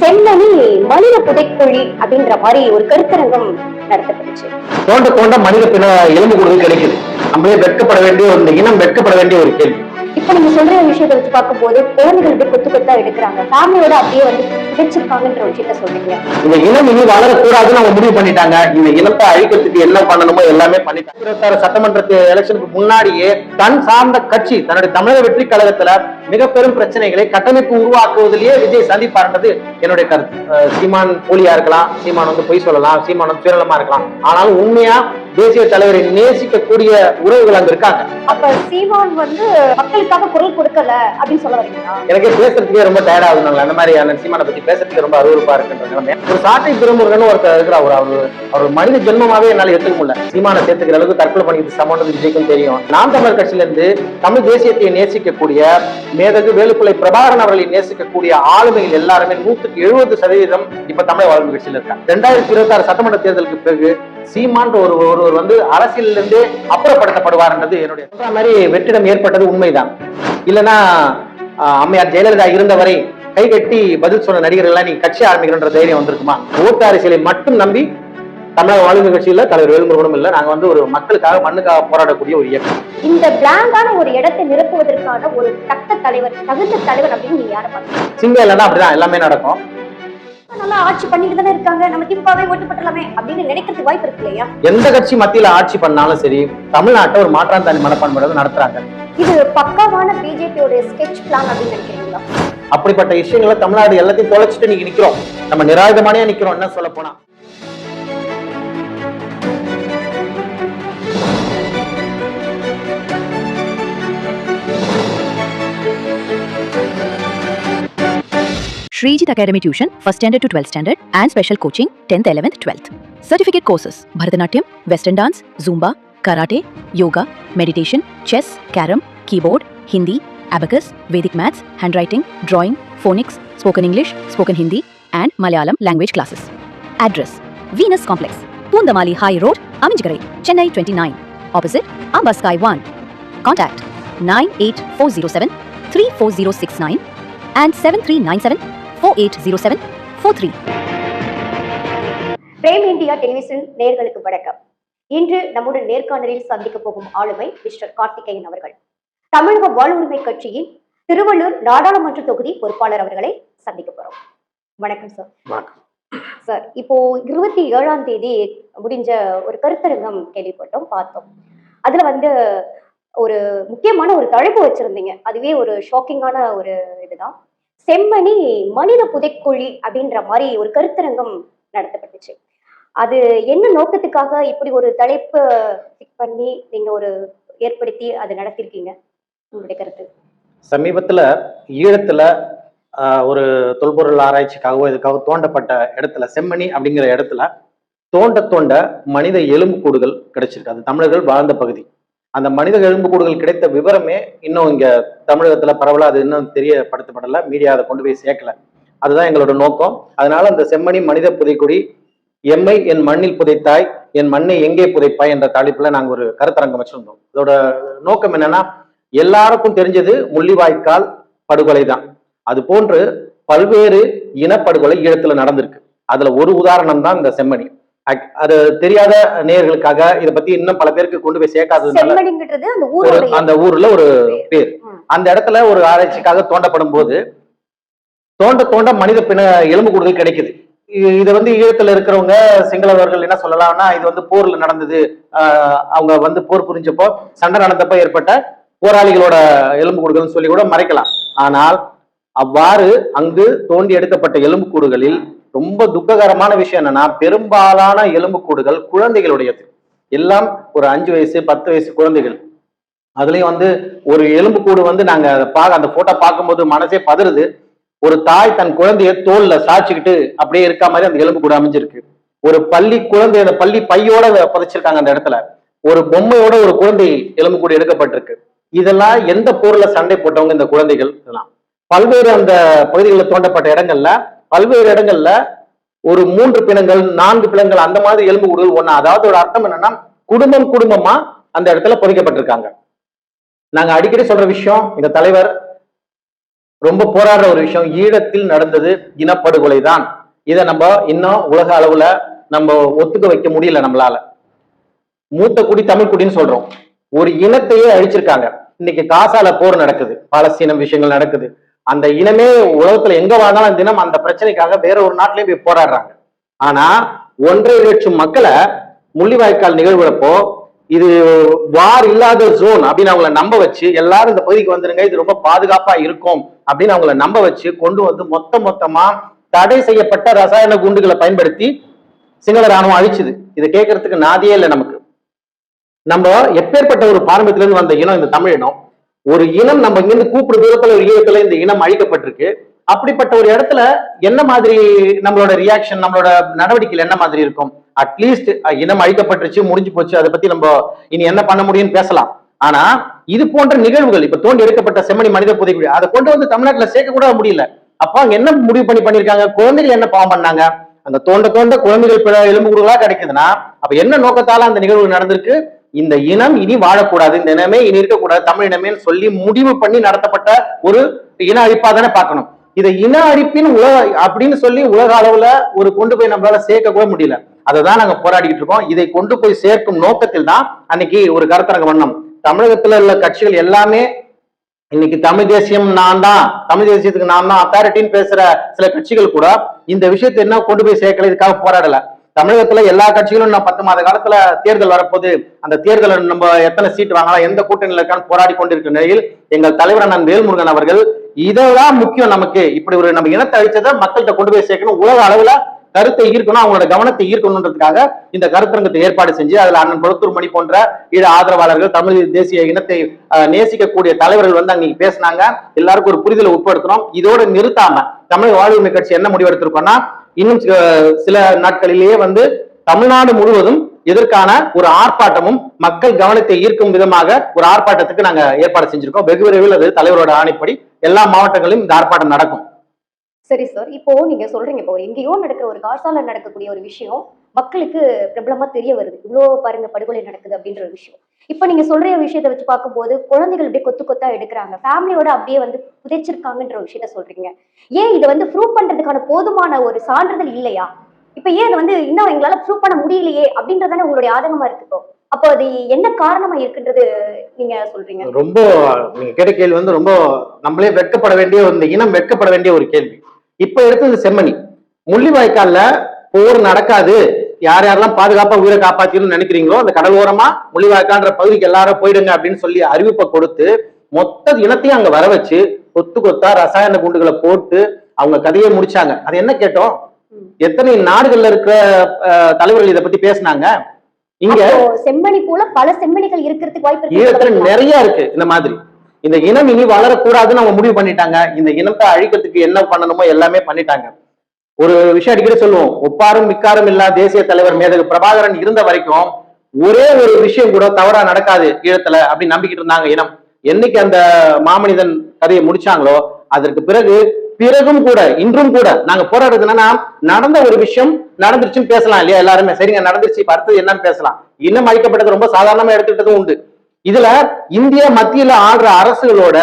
செம்மணி மனித புதைக்குழி அப்படின்ற மாதிரி ஒரு கருத்தரங்கம் நடத்தப்பட்டுச்சு. தோண்ட தோண்ட மனித பிண எலும்பு கூடுதல் கிடைக்குது. நம்மளே வெட்கப்பட வேண்டிய ஒரு இனம் வெட்கப்பட வேண்டிய ஒரு கேள்வி. இப்ப நீங்க சொல்ற விஷயத்தை வச்சு பார்க்கும்போது குழந்தைகள் அப்படியே கொத்து கொத்தா எடுக்கிறாங்க. ஃபேமிலியோட அப்படியே வந்து புதைச்சிருக்காங்கன்ற ஒரு விஷயத்த சொல்றீங்க. இந்த இனம் இனி வளரக்கூடாதுன்னு அவங்க முடிவு பண்ணிட்டாங்க. இந்த இனத்தை அழிக்கிறதுக்கு என்ன பண்ணணுமோ எல்லாமே பண்ணிட்டாங்க. சட்டமன்றத்து எலெக்ஷனுக்கு முன்னாடியே தன் சார்ந்த கட்சி தன்னுடைய தமிழக வெற்றி கழகத்துல மிக பெரும் பிரச்சனைகளை கட்டமைப்பு உருவாக்குவதிலேயே விஜய் சந்திப்பார்ன்றது என்னுடைய கருத்து. சீமான் போலியா இருக்கலாம் சீமான் வந்து பொய் சொல்லலாம் சீமான் வந்து சுயநலமா இருக்கலாம். ஆனாலும் உண்மையா தேசிய தலைவரை நேசிக்கக்கூடிய உறவுகள் அங்க இருக்காங்க. அப்ப சீமான் வந்து மக்களுக்காக குரல் கொடுக்கல அப்படின்னு சொல்ல வரீங்களா? எனக்கு பேசுறதுக்கே ரொம்ப டயர்ட் ஆகுதுனால அந்த மாதிரி அந்த சீமானை பத்தி பேசுறதுக்கு ரொம்ப அருவருப்பா இருக்குன்ற ஒரு சாட்டை திருமுருகன் ஒருத்தர் இருக்கிற அவர் அவர் அவர் மனித ஜென்மமாவே என்னால எடுத்துக்க முடியல. சீமானை சேர்த்துக்கிற அளவுக்கு தற்கொலை பண்ணிட்டு சமன்றது விஜய்க்கும் தெரியும். நாம் தமிழர் கட்சியில இருந்து தமிழ் தேசியத்தை நேசிக்கக்கூடிய மேதகு வேலுப்பிள்ளை பிரபாகரன் அவர்களை நேசிக்கக்கூடிய ஆளுமைகள் எல்லாருமே நூத்துக்கு எழுபது சதவீதம் இப்ப தமிழக வளர்ந்து கட்சியில இருக்காங்க. ரெண்டாயிரத்தி இருபத்தி ஆறு சட்டமன்ற தேர்தலுக்கு பிறகு சீமான்ற ஒரு ஒருவர் வந்து அரசியலிருந்தே அப்புறப்படுத்தப்படுவார் அப்புறப்படுத்தப்படுவார்ன்றது என்னுடைய மாதிரி வெற்றிடம் ஏற்பட்டது உண்மைதான். இல்லைன்னா அம்மையார் ஜெயலலிதா இருந்தவரை கை கட்டி பதில் சொன்ன நடிகர்கள் எல்லாம் நீங்க கட்சி ஆரம்பிக்கிறன்ற தைரியம் வந்திருக்குமா? ஓட்டு அரசியலை மட்டும் நம்பி தமிழக வாழ்வு கட்சியில தலைவர் வேலுமுருகனும் இல்ல. நாங்க வந்து ஒரு மக்களுக்காக மண்ணுக்காக போராடக்கூடிய ஒரு இயக்கம். இந்த பிளாங்கான ஒரு இடத்தை நிரப்புவதற்கான ஒரு தக்க தலைவர் தகுந்த தலைவர் அப்படின்னு நீங்க யாரை சிங்கம் இல்லைன்னா அப்படிதான் எல்லாமே நடக்கும். நல்லா ஆட்சி பண்ணிட்டு தானே இருக்காங்க. நம்ம திமுகவே ஓட்டு போட்டுலாமே அப்படின்னு நினைக்கிறதுக்கு வாய்ப்பு இருக்கு இல்லையா? எந்த கட்சி மத்தியில ஆட்சி பண்ணாலும் சரி தமிழ்நாட்டை ஒரு மாற்றாந்தாண்டி மனப்பான்மையோட நடத்துறாங்க. இது பக்காவான பிஜேபியோட ஸ்கெட்ச் பிளான் அப்படின்னு நினைக்கிறீங்களா அப்படிப்பட்ட விஷயங்களை தமிழ்நாடு எல்லாத்தையும் தொலைச்சிட்டு நீங்க நிக்கிறோம் நம்ம நிராயுதமானே நிக்கிறோம் என்ன சொல்ல போனா Srijit Academy Tuition for Standard to 12th Standard and Special Coaching 10th, 11th, 12th. Certificate courses Bharatanatyam, Western Dance, Zumba, Karate, Yoga, Meditation, Chess, Carom, Keyboard, Hindi, Abacus, Vedic Maths, Handwriting, Drawing, Phonics, Spoken English, Spoken Hindi, and Malayalam language classes. Address Venus Complex, Pundamali High Road, Aminjagarai, Chennai 29, opposite Amba Sky 1. Contact 98407 34069 and 7397 4807 43. Prem India television நேயர்களுக்கு வணக்கம் இன்று நம்முடன் நேர்காணலில் சந்திக்க போகும் ஆளுமை mister Karthikeyan அவர்கள். தமிழக வாழ்வுரிமை கட்சியின் திருவள்ளூர் நாடாளுமன்ற தொகுதி பொறுப்பாளர் அவர்களை சந்திக்க போறோம். வணக்கம் சார் வணக்கம். சார் இப்போ இருபத்தி ஏழாம் தேதி முடிஞ்ச ஒரு கருத்தரங்கம் கேள்விப்பட்டோம் பார்த்தோம். அதுல வந்து ஒரு முக்கியமான ஒரு தலைப்பு வச்சிருந்தீங்க. அதுவே ஒரு ஷாக்கிங்கான ஒரு இதுதான். செம்மணி மனித புதைக்குழி அப்படின்ற மாதிரி ஒரு கருத்தரங்கம் நடத்தப்பட்டுச்சு. அது என்ன நோக்கத்துக்காக இப்படி ஒரு தலைப்பு பிக் பண்ணி நீங்க ஒரு ஏற்படுத்தி அது நடத்திருக்கீங்க? உங்களுடைய கருத்து. சமீபத்துல ஈழத்துல ஆஹ், ஒரு தொல்பொருள் ஆராய்ச்சிக்காகவோ இதுக்காக தோண்டப்பட்ட இடத்துல செம்மணி அப்படிங்கிற இடத்துல தோண்ட தோண்ட மனித எலும்புக்கூடுகள் கிடைச்சிருக்கு. அது தமிழர்கள் வாழ்ந்த பகுதி. அந்த மனித எலும்புக்கூடுகள் கிடைத்த விவரமே இன்னும் இங்க தமிழகத்துல பரவல. அது இன்னும் தெரியப்படுத்தப்படல. மீடியா அதை கொண்டு போய் சேர்க்கல. அதுதான் எங்களோட நோக்கம். அதனால அந்த செம்மணி மனித புதைக்குடி எம்மை என் மண்ணில் புதைத்தாய் என் மண்ணை எங்கே புதைப்பாய் என்ற தலைப்புல நாங்க ஒரு கருத்தரங்கம் வச்சிருந்தோம். இதோட நோக்கம் என்னன்னா எல்லாருக்கும் தெரிஞ்சது முள்ளிவாய்க்கால் படுகொலை தான். அது போன்று பல்வேறு இனப்படுகொலை ஈழத்துல நடந்திருக்கு. அதுல ஒரு உதாரணம் தான் இந்த செம்மணி. அது தெரியாத நேயர்களுக்காக இதை பத்தி இன்னும் பல பேருக்கு கொண்டு போய் சேர்க்காததுனால அந்த ஊர்ல ஒரு பேர். அந்த இடத்துல ஒரு ஆராய்ச்சிக்காக தோண்டப்படும் போது தோண்ட தோண்ட மனித பிண எலும்பு கூடுதல் கிடைக்குது. இது வந்து ஈழத்துல இருக்கிறவங்க சிங்களவர்கள் என்ன சொல்லலாம்னா இது வந்து போர்ல நடந்தது. அவங்க வந்து போர் புரிஞ்சப்போ சண்டை நடந்தப்ப ஏற்பட்ட போராளிகளோட எலும்பு கூடுகள்னு சொல்லி கூட மறைக்கலாம். ஆனால் அவ்வாறு அங்கு தோண்டி எடுக்கப்பட்ட எலும்புக்கூடுகளில் ரொம்ப துக்ககரமான விஷயம் என்னன்னா பெரும்பாலான எலும்புக்கூடுகள் குழந்தைகளுடையது. எல்லாம் ஒரு அஞ்சு வயசு பத்து வயசு குழந்தைகள். அதுலயும் வந்து ஒரு எலும்புக்கூடு வந்து நாங்க அதை பார்க்க அந்த போட்டோ பார்க்கும்போது மனசே பதறுது. ஒரு தாய் தன் குழந்தைய தோல்ல சாய்ச்சிக்கிட்டு அப்படியே இருக்கா மாதிரி அந்த எலும்பு கூட அமைஞ்சிருக்கு. ஒரு பள்ளி குழந்தை அந்த பள்ளி பையோட புதைச்சிருக்காங்க அந்த இடத்துல. ஒரு பொம்மையோட ஒரு குழந்தை எலும்பு கூட எடுக்கப்பட்டிருக்கு. இதெல்லாம் எந்த போர்ல சண்டை போட்டவங்க இந்த குழந்தைகள் இதெல்லாம்? பல்வேறு அந்த பகுதிகளில் தோண்டப்பட்ட இடங்கள்ல பல்வேறு இடங்கள்ல ஒரு மூன்று பிணங்கள் நான்கு பிணங்கள் அந்த மாதிரி எலும்பு கூடுதல் ஒண்ணு. அதாவது ஒரு அர்த்தம் என்னன்னா குடும்பம் குடும்பமா அந்த இடத்துல புதைக்கப்பட்டிருக்காங்க. நாங்க அடிக்கடி சொல்ற விஷயம் இந்த தலைவர் ரொம்ப போராடுற ஒரு விஷயம். ஈழத்தில் நடந்தது இனப்படுகொலை தான் இதை நம்ம இன்னும் உலக அளவுல நம்ம ஒத்துக்க வைக்க முடியல நம்மளால. மூத்த குடி தமிழ் குடின்னு சொல்றோம். ஒரு இனத்தையே அழிச்சிருக்காங்க. இன்னைக்கு காசால போர் நடக்குது. பாலஸ்தீனம் விஷயங்கள் நடக்குது. அந்த இனமே உலகத்துல எங்க வாழ்ந்தாலும் தினம் அந்த பிரச்சனைக்காக வேற ஒரு நாட்டிலயும் போய் போராடுறாங்க. ஆனா ஒன்றரை லட்சம் மக்களை முள்ளிவாய்க்கால் நிகழ்வுறப்போ இது வார் இல்லாத ஜோன் அப்படின்னு அவங்கள நம்ப வச்சு எல்லாரும் இந்த பகுதிக்கு வந்துருங்க இது ரொம்ப பாதுகாப்பா இருக்கும் அப்படின்னு அவங்கள நம்ப வச்சு கொண்டு வந்து மொத்த மொத்தமா தடை செய்யப்பட்ட ரசாயன குண்டுகளை பயன்படுத்தி சிங்கள ராணுவம் அழிச்சுது. இதை கேட்கறதுக்கு நாதியே இல்லை நமக்கு. நம்ம எப்பேற்பட்ட ஒரு பாரம்பரியத்திலிருந்து வந்த இனம் இந்த தமிழ் இனம் ஒரு இனம் நம்ம இங்கிருந்து கூப்பிடு தூரத்துல ஒரு ஈழத்துல இந்த இனம் அழிக்கப்பட்டிருக்கு. அப்படிப்பட்ட ஒரு இடத்துல என்ன மாதிரி நம்மளோட ரியாக்ஷன் நம்மளோட நடவடிக்கைகள் என்ன மாதிரி இருக்கும்? அட்லீஸ்ட் இனம் அழிக்கப்பட்டுருச்சு முடிஞ்சு போச்சு அதை பத்தி நம்ம இனி என்ன பண்ண முடியும்னு பேசலாம். ஆனா இது போன்ற நிகழ்வுகள் இப்ப தோண்டி எடுக்கப்பட்ட செம்மணி மனித புதைக்குழி அதை கொண்டு வந்து தமிழ்நாட்டுல சேர்க்க கூட முடியல. அப்ப அங்க என்ன முடிவு பண்ணி பண்ணிருக்காங்க? குழந்தைகள் என்ன பாவம் பண்ணாங்க? அந்த தோண்ட தோண்ட குழந்தைகள் பிற எலும்புகளா கிடைக்குதுன்னா அப்ப என்ன நோக்கத்தால அந்த நிகழ்வு நடந்திருக்கு? இந்த இனம் இனி வாழக்கூடாது இந்த இனமே இனி இருக்கக்கூடாது தமிழ் இனமேன்னு சொல்லி முடிவு பண்ணி நடத்தப்பட்ட ஒரு இன அழிப்பா தானே பார்க்கணும். இதை இன அழிப்பின் உலக அப்படின்னு சொல்லி உலக அளவுல ஒரு கொண்டு போய் நம்மளால சேர்க்க கூட முடியல. அதை தான் நாங்க போராடிக்கிட்டு இருக்கோம். இதை கொண்டு போய் சேர்க்கும் நோக்கத்தில் தான் அன்னைக்கு ஒரு கருத்தரங்க பண்ணோம் தமிழகத்துல உள்ள கட்சிகள் எல்லாமே இன்னைக்கு தமிழ் தேசியம் நான் தான் தமிழ் தேசியத்துக்கு நான் தான் அத்தாரிட்டின்னு பேசுற சில கட்சிகள் கூட இந்த விஷயத்தை என்ன கொண்டு போய் சேர்க்கல இதுக்காக போராடல. தமிழகத்துல எல்லா கட்சிகளும் நான் பத்து மாத காலத்துல தேர்தல் வரப்போது அந்த தேர்தலை நம்ம எத்தனை சீட் வாங்கலாம் எந்த கூட்டணியில் இருக்கான்னு போராடி கொண்டிருக்கிற நிலையில் எங்கள் தலைவர் அண்ணன் வேல்முருகன் அவர்கள் இதெல்லாம் முக்கியம் நமக்கு. இப்படி ஒரு நம்ம இனத்தை அழிச்சதை மக்கள்கிட்ட கொண்டு போய் சேர்க்கணும். உலக அளவுல கருத்தை ஈர்க்கணும். அவங்களோட கவனத்தை ஈர்க்கணுன்றதுக்காக இந்த கருத்தரங்கத்தை ஏற்பாடு செஞ்சு அதுல அண்ணன் கொளத்தூர் மணி போன்ற ஈழ ஆதரவாளர்கள் தமிழ் தேசிய இனத்தை நேசிக்கக்கூடிய தலைவர்கள் வந்து அங்க பேசினாங்க. எல்லாருக்கும் ஒரு புரிதலை உட்படுத்தணும். இதோட நிறுத்தாம தமிழக வாழ்வுரிமை கட்சி என்ன முடிவெடுத்திருக்கோம்னா இன்னும் சில- சில நாட்களிலேயே வந்து தமிழ்நாடு முழுவதும் இதற்கான ஒரு ஆர்ப்பாட்டமும் மக்கள் கவனத்தை ஈர்க்கும் விதமாக ஒரு ஆர்ப்பாட்டத்துக்கு நாங்க ஏற்பாடு செஞ்சிருக்கோம். வெகு விரைவில் அது தலைவரோட ஆணைப்படி எல்லா மாவட்டங்களிலும் இந்த ஆர்ப்பாட்டம் நடக்கும். சரி சார் இப்போ நீங்க சொல்றீங்க இப்போ எங்கேயோ நடக்கிற ஒரு காசால நடக்கக்கூடிய ஒரு விஷயம் மக்களுக்கு பிரபலமா தெரிய வருது. இவ்வளோ பாருங்க படுகொலை நடக்குது அப்படின்ற ஒரு விஷயம். இப்போ நீங்க சொல்ற விஷயத்தை வச்சு பார்க்கும்போது குழந்தைகள் அப்படியே கொத்து கொத்தா எடுக்கிறாங்க. ஃபேமிலியோட அப்படியே வந்து புதைச்சிருக்காங்கன்ற விஷயத்த சொல்றீங்க. ஏன் இதை வந்து ப்ரூவ் பண்றதுக்கான போதுமான ஒரு சான்றிதழ் இல்லையா? இப்போ ஏன் இதை வந்து இன்னும் எங்களால ப்ரூவ் பண்ண முடியலையே அப்படின்றதானே உங்களுடைய ஆதங்கமா இருக்கு இப்போ? அப்போ அது என்ன காரணமா இருக்குன்றது நீங்க சொல்றீங்க? ரொம்ப நீங்க கேட்ட கேள்வி வந்து ரொம்ப நம்மளே வெட்கப்பட வேண்டிய இந்த இனம் வெட்கப்பட வேண்டிய ஒரு கேள்வி. இப்ப எடுத்தது செம்மணி. முள்ளிவாய்க்கால்ல போர் நடக்காது. யார் யாரெல்லாம் பாதுகாப்பா உயிரை காப்பாத்தின்னு நினைக்கிறீங்களோ அந்த கடலோரமா முள்ளிவாய்க்கான்ற பகுதிக்கு எல்லாரும் போயிடுங்க அப்படின்னு சொல்லி அறிவிப்பை கொடுத்து மொத்த இனத்தையும் அங்க வர வச்சு கொத்து கொத்தா ரசாயன குண்டுகளை போட்டு அவங்க கதையை முடிச்சாங்க. அது என்ன கேட்டோம். எத்தனை நாடுகள்ல இருக்கிற தலைவர்கள் இதை பத்தி பேசினாங்க? இங்க செம்மணி போல பல செம்மணிகள் இருக்கிறதுக்கு வாய்ப்பு ஈழத்துல நிறைய இருக்கு இந்த மாதிரி. இந்த இனம் இனி வளரக்கூடாதுன்னு அவங்க முடிவு பண்ணிட்டாங்க. இந்த இனத்தை அழிக்கிறதுக்கு என்ன பண்ணணுமோ எல்லாமே பண்ணிட்டாங்க. ஒரு விஷயம் அடிக்கடி சொல்லுவோம் ஒப்பாரும் மிக்காரும் இல்லா தேசிய தலைவர் மேதகு பிரபாகரன் இருந்த வரைக்கும் ஒரே ஒரு விஷயம் கூட தவறா நடக்காது ஈழத்துல அப்படின்னு நம்பிக்கிட்டு இருந்தாங்க இனம். என்னைக்கு அந்த மாமனிதன் கதையை முடிச்சாங்களோ அதற்கு பிறகு பிறகும் கூட இன்றும் கூட நாங்க போராடுறது என்னன்னா நடந்த ஒரு விஷயம் நடந்துருச்சுன்னு பேசலாம் இல்லையா எல்லாருமே? சரிங்க நடந்துருச்சு. இப்ப அடுத்தது என்னன்னு பேசலாம். இன்னும் அழிக்கப்பட்டது ரொம்ப சாதாரணமா எடுத்துக்கிட்டதும் உண்டு. இதுல இந்திய மத்தியில ஆடுற அரசுகளோட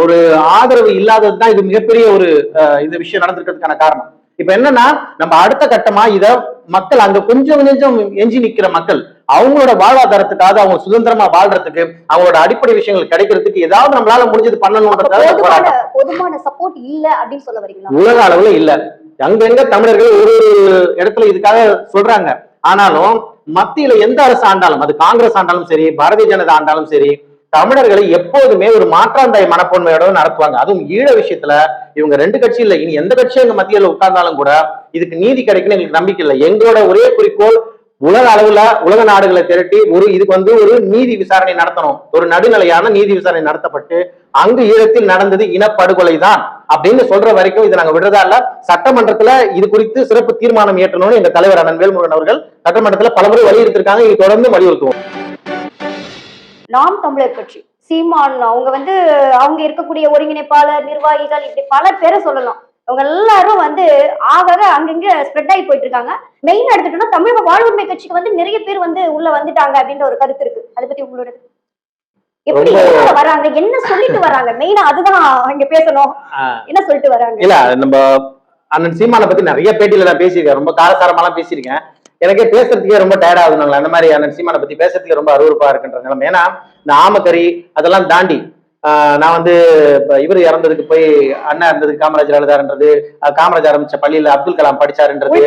ஒரு ஆதரவு இல்லாததுதான் இது மிகப்பெரிய ஒரு அஹ், இந்த விஷயம் நடந்திருக்கிறதுக்கான காரணம். இப்ப என்னன்னா நம்ம அடுத்த கட்டமா இத மக்கள் அங்க கொஞ்சம் கொஞ்சம் எஞ்சி நிக்கிற மக்கள் அவங்களோட வாழ்வாதாரத்துக்காக அவங்க சுதந்திரமா வாழ்றதுக்கு அவங்களோட அடிப்படை விஷயங்கள் கிடைக்கிறதுக்கு ஏதாவது நம்மளால முடிஞ்சது பண்ணணும்ன்றதுக்காக போதுமான போராட்டம். போதுமான சப்போர்ட் இல்ல அப்படின்னு சொல்ல வரீங்களா? உலக அளவுல இல்ல. அங்கங்க தமிழர்கள் ஒரு ஒரு இடத்துல இதுக்காக சொல்றாங்க. ஆனாலும் மத்தியில எந்த அரசு ஆண்டாலும் அது காங்கிரஸ் ஆண்டாலும் சரி பாரதிய ஜனதா ஆண்டாலும் சரி தமிழர்களை எப்போதுமே ஒரு மாற்றாந்தாய் மனப்பான்மையோட நடத்துவாங்க. அதுவும் ஈழ விஷயத்துல இவங்க ரெண்டு கட்சி இல்ல இனி எந்த கட்சியும் எங்க மத்தியில உட்கார்ந்தாலும் கூட இதுக்கு நீதி கிடைக்குன்னு எங்களுக்கு நம்பிக்கை இல்லை. எங்களோட ஒரே குறிக்கோள் உலக அளவுல உலக நாடுகளை திரட்டி ஒரு இதுக்கு வந்து ஒரு நீதி விசாரணை நடத்தணும். ஒரு நடுநிலையான நீதி விசாரணை நடத்தப்பட்டு அங்கு ஈழத்தில் நடந்தது இனப்படுகொலை தான் அப்படின்னு சொல்ற வரைக்கும் இதை நாங்க விடுறதா இல்ல. சட்டமன்றத்துல இது குறித்து சிறப்பு தீர்மானம் ஏற்றணும்னு எங்க தலைவர் அண்ணன் வேல்முருகன் அவர்கள் சட்டமன்றத்துல பலமுறை வலியுறுத்திருக்காங்க. இது தொடர்ந்து வலியுறுத்துவோம். நாம் தமிழர் கட்சி சீமான் அவங்க வந்து அவங்க இருக்கக்கூடிய ஒருங்கிணைப்பாளர் நிர்வாகிகள் இப்படி பல பேரை சொல்லலாம். அவங்க எல்லாரும் வந்து ஆகாக அங்கங்க ஸ்ப்ரெட் ஆகி போயிட்டு இருக்காங்க மெயின் எடுத்துட்டோம்னா தமிழக வாழ்வுரிமை கட்சிக்கு வந்து நிறைய பேர் வந்து உள்ள வந்துட்டாங்க அப்படின்ற ஒரு கருத்து இருக்கு. அதை பத்தி உங்களோட எப்படி வராங்க? என்ன சொல்லிட்டு வராங்க? மெயினா அதுதான் இங்க பேசணும். என்ன சொல்லிட்டு வராங்க? இல்ல நம்ம அண்ணன் சீமானை பத்தி நிறைய பேட்டியில நான் பேசியிருக்கேன். ரொம்ப காரசாரமாலாம் பேசியிருக்கேன். எனக்கே பேசுறதுக்கே ரொம்ப டயர்ட் ஆகுதுனால அந்த மாதிரி அண்ணன் சீமானை பத்தி பேசுறதுக்கே ரொம்ப அருவருப்பா இருக்குன்ற நிலைமை ஏன்னா இந்த ஆமக்கறி அதெல்லாம் தாண்டி நான் வந்து இப்ப இவர் இறந்ததுக்கு போய் அண்ணா இருந்ததுக்கு காமராஜர் எழுதாருன்றது காமராஜர் ஆரம்பிச்ச பள்ளியில அப்துல் கலாம் படிச்சாருன்றது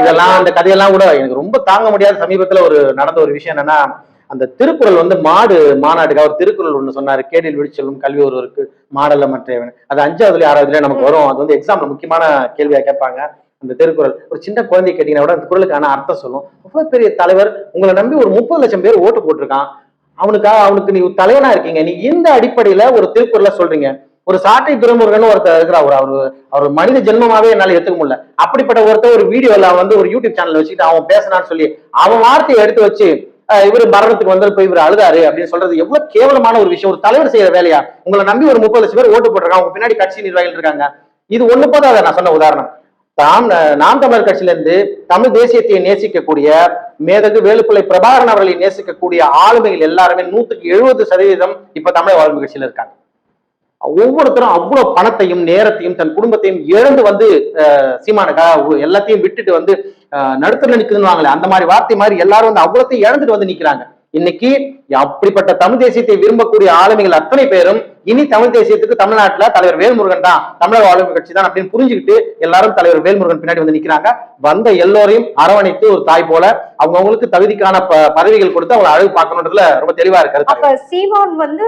இதெல்லாம் அந்த கதையெல்லாம் கூட எனக்கு ரொம்ப தாங்க முடியாத சமீபத்துல ஒரு நடந்த ஒரு விஷயம் என்னன்னா அந்த திருக்குறள் வந்து மாடு மாநாட்டுக்கு அவர் திருக்குறள் ஒண்ணு சொன்னாரு. கேடில் விழிச்செல்லும் கல்வி ஒருவருக்கு மாடல்ல மற்றவன். அது அஞ்சாவதுல ஆறாவதுல நமக்கு வரும். அது வந்து எக்ஸாம்ல முக்கியமான கேள்வியா கேட்பாங்க அந்த திருக்குறள். ஒரு சின்ன குழந்தை கேட்டீங்கன்னா கூட அந்த குறளுக்கான அர்த்தம் சொல்லும். அவ்வளவு பெரிய தலைவர் உங்களை நம்பி ஒரு முப்பது லட்சம் பேர் ஓட்டு போட்டிருக்கான். அவனுக்கா அவனுக்கு நீ தலைவனா இருக்கீங்க. நீ இந்த அடிப்படையில ஒரு திருக்குறளை சொல்றீங்க. ஒரு சாட்டை துறைமுருகன் ஒருத்தர் இருக்கிறார். அவர் அவர் அவர் மனித ஜென்மமாவே என்னால எடுத்துக்க முடியல. அப்படிப்பட்ட ஒருத்தர் ஒரு வீடியோல வந்து ஒரு யூடியூப் சேனல் வச்சுட்டு அவன் பேசினான்னு சொல்லி அவன் வார்த்தையை எடுத்து வச்சு இவரு இவர் மரணத்துக்கு வந்து போய் இவர் அழுதாரு அப்படின்னு சொல்றது எவ்வளவு கேவலமான ஒரு விஷயம். ஒரு தலைவர் செய்யற வேலையா? உங்களை நம்பி ஒரு முப்பது லட்சம் பேர் ஓட்டு போட்டிருக்காங்க. அவங்க பின்னாடி கட்சி நிர்வாகிகள் இருக்காங்க. இது ஒண்ணு போதாத? நான் சொன்ன உதாரணம். தாம் நாம் தமிழர் கட்சியில இருந்து தமிழ் தேசியத்தை நேசிக்கக்கூடிய மேதகு வேலுப்பிள்ளை பிரபாகரன் அவர்களை நேசிக்கக்கூடிய ஆளுமைகள் எல்லாருமே நூத்துக்கு எழுபது சதவீதம் இப்ப தமிழக வாழ்வு கட்சியில இருக்காங்க. ஒவ்வொருத்தரும் அவ்வளவு பணத்தையும் நேரத்தையும் தன் குடும்பத்தையும் இழந்து வந்து அஹ், சீமானுக்காக எல்லாத்தையும் விட்டுட்டு வந்து அஹ், நடுத்தர நிக்குதுன்னு அந்த மாதிரி வார்த்தை மாதிரி எல்லாரும் வந்து அவ்வளோத்தையும் இழந்துட்டு வந்து நிக்கிறாங்க. இன்னைக்கு அப்படிப்பட்ட தமிழ் தேசியத்தை விரும்பக்கூடிய ஆளுமைகள் அத்தனை பேரும் இனி தமிழ் தேசியத்துக்கு தமிழ்நாட்டுல தலைவர் வேல்முருகன் தான் தமிழக ஆளுமை கட்சி தான் அப்படின்னு புரிஞ்சுக்கிட்டு எல்லாரும் தலைவர் வேல்முருகன் பின்னாடி வந்து நிக்கிறாங்க. வந்த எல்லோரையும் அரவணைத்து ஒரு தாய் போல அவங்கவுங்களுக்கு தகுதிக்கான பதவிகள் கொடுத்து அவங்க அழகு பார்க்கணுன்றதுல ரொம்ப தெளிவா இருக்காரு அப்ப சீமான் வந்து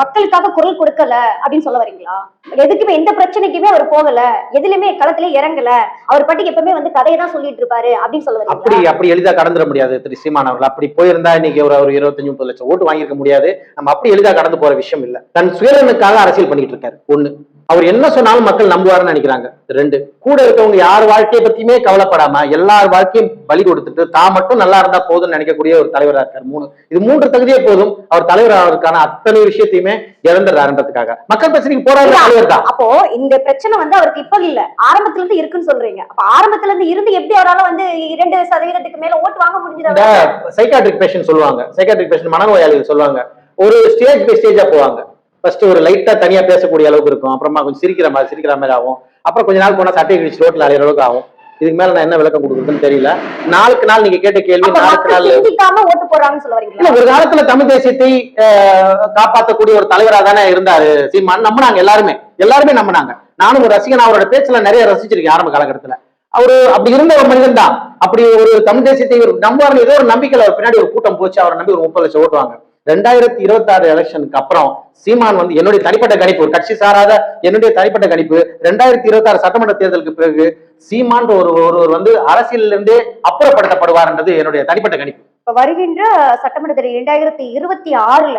மக்களுக்காக குரல் கொடுக்கல அப்படின்னு சொல்ல வரீங்களா? எதுக்குமே எந்த பிரச்சனைக்குமே அவர் போகல. எதுலயுமே களத்துல இறங்கல. அவர் பாட்டுக்கு எப்பவுமே வந்து கதையை தான் சொல்லிட்டு இருப்பாரு அப்படின்னு சொல்ல அப்படி அப்படி எளிதா கடந்துட முடியாது திரு சீமான் அவர்கள். அப்படி போயிருந்தா இன்னைக்கு ஒரு ஒரு இருபத்தஞ்சு முப்பது லட்சம் ஓட்டு வாங்கியிருக்க முடியாது. நம்ம அப்படி எளிதா கடந்து போற விஷயம் இல்ல. தன் சுயநலனுக்காக அரசியல் பண்ணிட்டு இருக்காரு. ஒண்ணு. அவர் என்ன சொன்னாலும் மக்கள் நம்புவாருன்னு நினைக்கிறாங்க. ரெண்டு கூட இருக்கவங்க யார் வாழ்க்கையை பத்தியுமே கவலைப்படாம எல்லார் வாழ்க்கையும் பலி கொடுத்துட்டு தான் மட்டும் நல்லா இருந்தா போதும்னு நினைக்கக்கூடிய ஒரு தலைவரா இருக்காரு. மூணு இது மூன்று தகுதியே போதும். அவர் தலைவர் ஆவதற்கான அத்தனை விஷயத்தையுமே இழந்துடுறாருன்றதுக்காக மக்கள் பிரச்சனைக்கு போராடுற தலைவர் தான். அப்போ இந்த பிரச்சனை வந்து அவருக்கு இப்ப இல்ல. ஆரம்பத்துல இருந்து இருக்குன்னு சொல்றீங்க. அப்ப ஆரம்பத்துல இருந்து இருந்து எப்படி அவரால வந்து இரண்டு சதவீதத்துக்கு மேல ஓட்டு வாங்க முடிஞ்சது சைக்காட்ரிக் பேஷண்ட் சொல்லுவாங்க. சைக்காட்ரிக் பேஷண்ட் மனநோயாளிகள் சொல்லுவாங்க. ஒரு ஸ்டேஜ் பை ஸ்டேஜா போவாங்க. ஃபர்ஸ்ட் ஒரு லைட்டா தனியா பேசக்கூடிய அளவுக்கு இருக்கும். அப்புறமா கொஞ்சம் சிரிக்கிற மாதிரி சிரிக்கிற மாதிரி ஆகும். அப்புறம் கொஞ்ச நாள் போனா சட்டை கிழிச்சு ரோட்ல அலையிற அளவுக்கு ஆகும். இதுக்கு மேல நான் என்ன விளக்கம் கொடுக்குறதுன்னு தெரியல. நாளுக்கு நாள் நீங்க கேட்ட கேள்வி நாளுக்கு நாள் ஓட்டு சொல்ல இல்ல ஒரு காலத்துல தமிழ் தேசியத்தை அஹ், காப்பாத்தக்கூடிய ஒரு தலைவரா தானே இருந்தாரு. சீமான் நம்பினாங்க எல்லாருமே. எல்லாருமே நம்பினாங்க. நானும் ஒரு ரசிகன் அவரோட பேச்சுல நிறைய ரசிச்சிருக்கேன் ஆரம்ப காலகட்டத்துல. அவரு அப்படி இருந்த ஒரு மனிதன் தான் அப்படி ஒரு தமிழ் தேசியத்தை இவர் நம்புவார்னு ஏதோ ஒரு நம்பிக்கையில அவர் பின்னாடி ஒரு கூட்டம் போச்சு. அவரை நம்பி ஒரு முப்பது லட்சம் ஓட்டுவாங்க. ரெண்டாயிரத்தி இருபத்தி ஆறு எலெக்ஷனுக்கு அப்புறம் சீமான் வந்து என்னுடைய தனிப்பட்ட கணிப்பு ஒரு கட்சி சாராத என்னுடைய தனிப்பட்ட கணிப்பு ரெண்டாயிரத்தி இருபத்தி ஆறு சட்டமன்ற தேர்தலுக்கு பிறகு சீமான் ஒரு ஒருவர் வந்து அரசியலில் இருந்தே அப்புறப்படுத்தப்படுவார்ன்றது என்னுடைய தனிப்பட்ட கணிப்பு. இப்ப வருகின்ற சட்டமன்ற தேர்தல் இரண்டாயிரத்தி இருபத்தி ஆறுல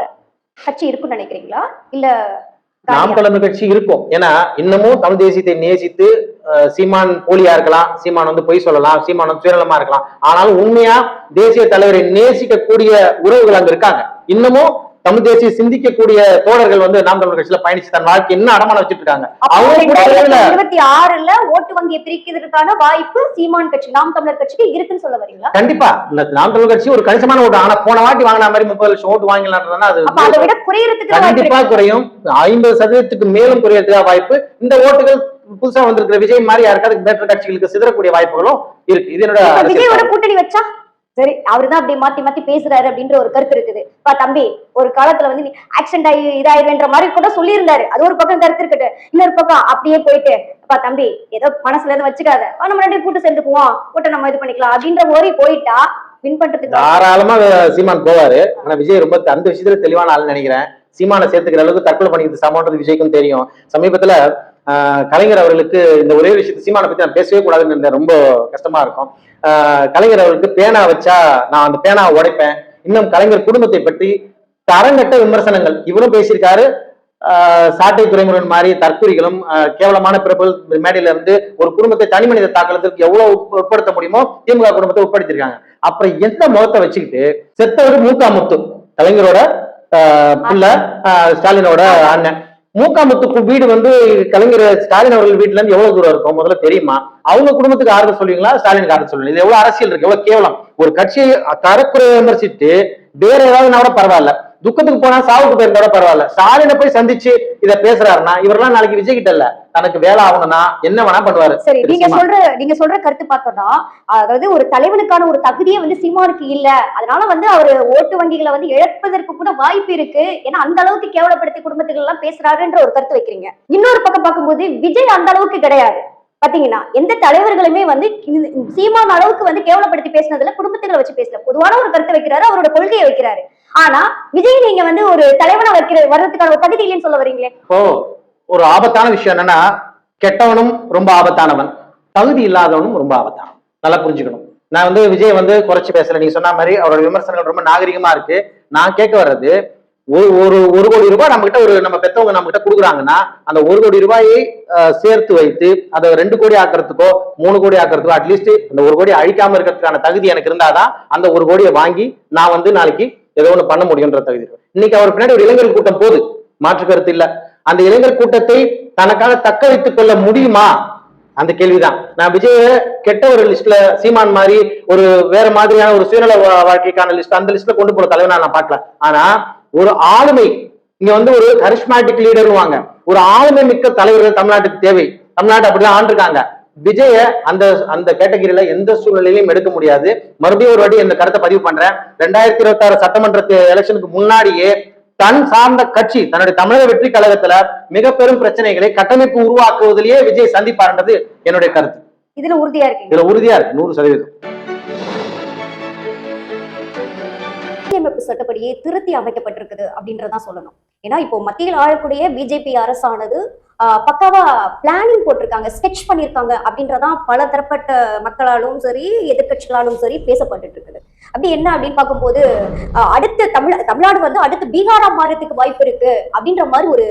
கட்சி இருக்குன்னு நினைக்கிறீங்களா? இல்ல நாம்? தமிழர் கட்சி இருக்கும். ஏன்னா இன்னமும் தமிழ் தேசியத்தை நேசித்து சீமான் போலியா இருக்கலாம் சீமான் வந்து பொய் சொல்லலாம் சீமான் வந்து சுயநலமா இருக்கலாம். ஆனாலும் உண்மையா தேசிய தலைவரை நேசிக்கக்கூடிய உறவுகள் அங்க இருக்காங்க. இன்னமும் தமிழ் தேசிய சிந்திக்கக்கூடிய தோழர்கள் வந்து நாம் தமிழர் கட்சியில பயணிச்சு தன் வாழ்க்கை என்ன அடமான வச்சுட்டு இருக்காங்க. இருபத்தி ஆறுல ஓட்டு வங்கியை பிரிக்கிறதுக்கான வாய்ப்பு சீமான் கட்சி நாம் தமிழர் கட்சிக்கு இருக்குன்னு சொல்ல வரீங்களா? கண்டிப்பா. இந்த நாம் தமிழர் கட்சி ஒரு கணிசமான ஓட்டு. ஆனா போன வாட்டி வாங்கின மாதிரி முப்பது லட்சம் ஓட்டு வாங்கலாம்ன்றதுனா அது அதை விட குறையறதுக்கு கண்டிப்பா. குறையும். ஐம்பது சதவீதத்துக்கு மேலும் குறையறதுக்காக வாய்ப்பு. இந்த ஓட்டுகள் புதுசா வந்திருக்கிற விஜய் மாதிரி யாருக்காவது பெட்டர் கட்சிகளுக்கு சிதறக்கூடிய வாய்ப்புகளும் இருக்கு. இது என்னோட கூட்டணி வச்சா? சரி அவர்தான் அப்படி மாத்தி மாத்தி பேசுறாரு அப்படின்ற ஒரு கருத்து இருக்குது. பா தம்பி ஒரு காலத்துல வந்து நீ ஆக்சிடென்ட் ஆகி இதாயிருவேன்ற மாதிரி கூட சொல்லியிருந்தாரு. அது ஒரு பக்கம் கருத்து இருக்கட்டு. இன்னொரு பக்கம் அப்படியே போயிட்டு பா தம்பி ஏதோ மனசுல இருந்து வச்சுக்காத. நம்ம ரெண்டு கூட்டு சேர்ந்துக்குவோம். கூட்ட நம்ம இது பண்ணிக்கலாம். அப்படின்ற மாதிரி போயிட்டா வின் பண்றதுக்கு தாராளமா சீமான் போவாரு. ஆனா விஜய் ரொம்ப அந்த விஷயத்துல தெளிவான ஆள் நினைக்கிறேன். சீமானை சேர்த்துக்கிற அளவுக்கு தற்கொலை பண்ணிக்கிறது சமன்றது விஜய்க்கும் தெரியும். சமீபத்துல கலைஞர் அவர்களுக்கு இந்த ஒரே விஷயத்தை சீமானை பத்தி நான் பேசவே கூடாதுன்னு ரொம்ப கஷ்டமா இருக்கும். ஆஹ், கலைஞர் அவர்களுக்கு பேனா வச்சா நான் அந்த பேனாவை உடைப்பேன். இன்னும் கலைஞர் குடும்பத்தை பற்றி தரங்கட்ட விமர்சனங்கள். இவரும் பேசியிருக்காரு. ஆஹ், சாட்டை துறைமுருகன் மாதிரி தற்கொலைகளும் கேவலமான பிறப்புகள் மேடையில இருந்து ஒரு குடும்பத்தை தனி மனித தாக்கலத்திற்கு எவ்வளவு உட்படுத்த முடியுமோ திமுக குடும்பத்தை உட்படுத்திருக்காங்க அப்புறம் எந்த முகத்தை வச்சுக்கிட்டு செத்தவர் மூக்காமுத்து கலைஞரோட ஆஹ், ஆஹ், ஸ்டாலினோட அண்ணன். மூக்காமுத்துக்கு வீடு வந்து கலைஞர் ஸ்டாலின் அவர்கள் வீட்டுல இருந்து எவ்வளவு தூரம் இருக்கும்? முதல்ல தெரியுமா? அவங்க குடும்பத்துக்கு ஆறுதல் சொல்லுவீங்களா? ஸ்டாலினுக்கு ஆறுதல் சொல்லுவீங்க இது எவ்வளவு அரசியல் இருக்கு? எவ்வளவு கேவலம்? ஒரு கட்சியை தரக்குறை விமர்சித்து வேற ஏதாவது கூட பரவாயில்ல. துக்கத்துக்கு போனா சாவுக்கு போயிருந்தா கூட பரவாயில்ல. ஸ்டாலினை போய் சந்திச்சு இத பேசுறாருன்னா இவரெல்லாம் நாளைக்கு விஜய் கிட்ட இல்ல. தனக்கு வேலை ஆகணும்னா என்ன வேணா பண்ணுவாரு. சரி நீங்க. சொல்ற நீங்க சொல்ற கருத்து பார்த்தோம்னா அதாவது ஒரு தலைவனுக்கான ஒரு தகுதியே வந்து சீமானுக்கு இல்ல. அதனால வந்து அவர் ஓட்டு வங்கிகளை வந்து இழப்பதற்கு கூட வாய்ப்பு இருக்கு. ஏன்னா அந்த அளவுக்கு கேவலப்படுத்தி குடும்பத்துக்கு எல்லாம் பேசுறாருன்ற ஒரு கருத்து வைக்கிறீங்க. இன்னொரு பக்கம் பார்க்கும்போது விஜய் அந்த அளவுக்கு கிடையாது. பாத்தீங்கன்னா எந்த தலைவர்களுமே வந்து இந்த- சீமான் அளவுக்கு வந்து கேவலப்படுத்தி பேசினதுல குடும்பத்துகளை வச்சு பேசல. பொதுவான ஒரு கருத்தை வைக்கிறாரு அவரோட கொள்கையை வைக்கிறாரு. ஆனா விஜய் நீங்க வந்து ஒரு தலைவனை வைக்கிற வர்றதுக்கான ஒரு தகுதி இல்லைன்னு சொல்ல வரீங்களே ஓ ஒரு ஆபத்தான விஷயம் என்னன்னா கெட்டவனும் ரொம்ப ஆபத்தானவன். தகுதி இல்லாதவனும் ரொம்ப ஆபத்தானவன். நல்லா புரிஞ்சுக்கணும். நான் வந்து விஜய் வந்து குறைச்சு பேசல. நீங்க சொன்ன மாதிரி அவரோட விமர்சனங்கள் ரொம்ப நாகரிகமா இருக்கு. நான் கேட்க வர்றது ஒரு ஒரு ஒரு கோடி ரூபாய் நம்ம கிட்ட ஒரு நம்ம பெத்தவங்க நம்ம கிட்ட கொடுக்குறாங்கன்னா அந்த ஒரு கோடி ரூபாயை சேர்த்து வைத்து அதை ரெண்டு கோடி ஆக்குறதுக்கோ மூணு கோடி ஆக்குறதுக்கோ அட்லீஸ்ட் அந்த ஒரு கோடி அழிக்காம இருக்கிறதுக்கான தகுதி எனக்கு இருந்தாதான் அந்த ஒரு கோடியை வாங்கி நான் வந்து நாளைக்கு ஏதோ ஒண்ணு பண்ண முடியுன்ற தகுதி இன்னைக்கு அவர் பின்னாடி ஒரு இளைஞர் கூட்டம் போகுது. மாற்று கருத்து இல்ல. அந்த இளைஞர் கூட்டத்தை தனக்காக தக்க வைத்துக் கொள்ள முடியுமா? அந்த கேள்விதான். நான் விஜய கெட்ட ஒரு லிஸ்ட்ல சீமான் மாதிரி ஒரு வேற மாதிரியான ஒரு சுயநல வாழ்க்கைக்கான லிஸ்ட் அந்த லிஸ்ட்ல கொண்டு போற தலைவனா நான் பார்க்கல. ஆனா ஒரு ஆளுமை. இங்க வந்து ஒரு கரிஸ்மேட்டிக் லீடர்னுவாங்க ஒரு ஆளுமை மிக்க தலைவர்கள் தமிழ்நாட்டுக்கு தேவை. தமிழ்நாட்டு அப்படிதான் ஆண்டிருக்காங்க. விஜய அந்த அந்த கேட்டகரியில எந்த சூழ்நிலையிலும் எடுக்க முடியாது. மறுபடியும் ஒரு வாட்டி இந்த கருத்தை பதிவு பண்றேன். ரெண்டாயிரத்தி இருபத்தி ஆறு சட்டமன்ற எலெக்ஷனுக்கு முன்னாடியே தன் சார்ந்த கட்சி தன்னுடைய தமிழக வெற்றி கழகத்துல மிக பெரும் பிரச்சனைகளை கட்டமைப்பு உருவாக்குவதிலேயே விஜய் சந்திப்பார்ன்றது என்னுடைய கருத்து. இதுல உறுதியா இருக்கீங்க இதுல உறுதியா இருக்கு. நூறு சதவீதம். அரசியலமைப்பு சட்டப்படியே திருத்தி அமைக்கப்பட்டிருக்குது அப்படின்றதான் சொல்லணும். ஏன்னா இப்போ மத்தியில் ஆழக்கூடிய பிஜேபி அரசானது பக்காவா பிளானிங் போட்டிருக்காங்க ஸ்கெச் பண்ணியிருக்காங்க அப்படின்றதான் பல தரப்பட்ட மக்களாலும் சரி எதிர்கட்சிகளாலும் சரி பேசப்பட்டு இருக்குது அப்படி என்ன அப்படின்னு பார்க்கும்போது அடுத்த தமிழ் தமிழ்நாடு வந்து அடுத்த பீகாரா மாறத்துக்கு வாய்ப்பு இருக்கு அப்படின்ற மாதிரி ஒரு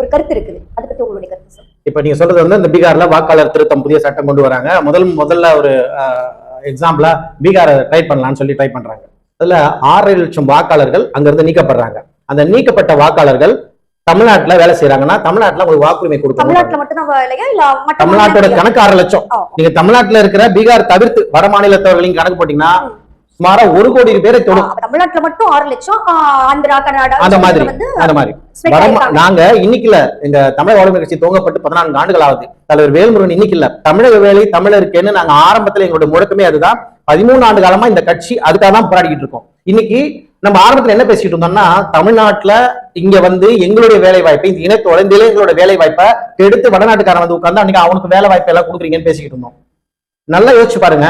ஒரு கருத்து இருக்குது. அதை பத்தி உங்களுடைய கருத்து சார் இப்ப நீங்க சொல்றது வந்து இந்த பீகார்ல வாக்காளர் திருத்தம் புதிய சட்டம் கொண்டு வராங்க. முதல் முதல்ல ஒரு எக்ஸாம்பிளா பீகாரை ட்ரை பண்ணலாம்னு சொல்லி ட்ரை பண்றாங்க. அதுல ஆறரை லட்சம் வாக்காளர்கள் அங்கிருந்து நீக்கப்படுறாங்க. அந்த நீக்கப்பட்ட வாக்காளர்கள் தமிழ்நாட்டுல வேலை செய்யறாங்கன்னா தமிழ்நாட்டுல உங்களுக்கு வாக்குரிமை கொடுக்க மாட்டாங்க. தமிழ்நாட்டுல மட்டும் தான் இல்லையா? இல்ல மற்ற தமிழ்நாட்டோட? கணக்கு ஆறு லட்சம். நீங்க தமிழ்நாட்டுல இருக்கிற பீகார் தவிர்த்து வட மாநிலத்தவர்களின் கணக்கு போட்டீங்கன்னா சுமாரா ஒரு கோடி பேரை தொடும். தமிழ்நாட்டுல மட்டும் ஆறு லட்சம் அந்த மாதிரி அந்த மாதிரி. நாங்க இன்னைக்கு இல்ல எங்க தமிழக வாழ்மை கட்சி துவங்கப்பட்டு பதினான்கு ஆண்டுகள் ஆகுது தலைவர் வேல்முருகன் இன்னைக்கு இல்ல தமிழக வேலை தமிழருக்குன்னு நாங்க ஆரம்பத்துல எங்களோட முழக்கமே அதுதான். பதிமூணு ஆண்டு காலமா இந்த கட்சி அதுக்காக தான் போராடிக்கிட்டு இருக்கோம். இன்னைக்கு நம்ம ஆரம்பத்துல என்ன பேசிட்டு இருந்தோம்னா தமிழ்நாட்டுல இங்க வந்து எங்களுடைய வேலை வாய்ப்பை இந்த இனத்தோட இந்த இளைஞர்களோட வேலை வாய்ப்பை எடுத்து வடநாட்டுக்காரன் வந்து உட்கார்ந்து அன்னைக்கு அவனுக்கு வேலை வாய்ப்பு எல்லாம் கொடுக்குறீங்கன்னு பேசிக்கிட்டு இருந்தோம். நல்லா யோசிச்சு பாருங்க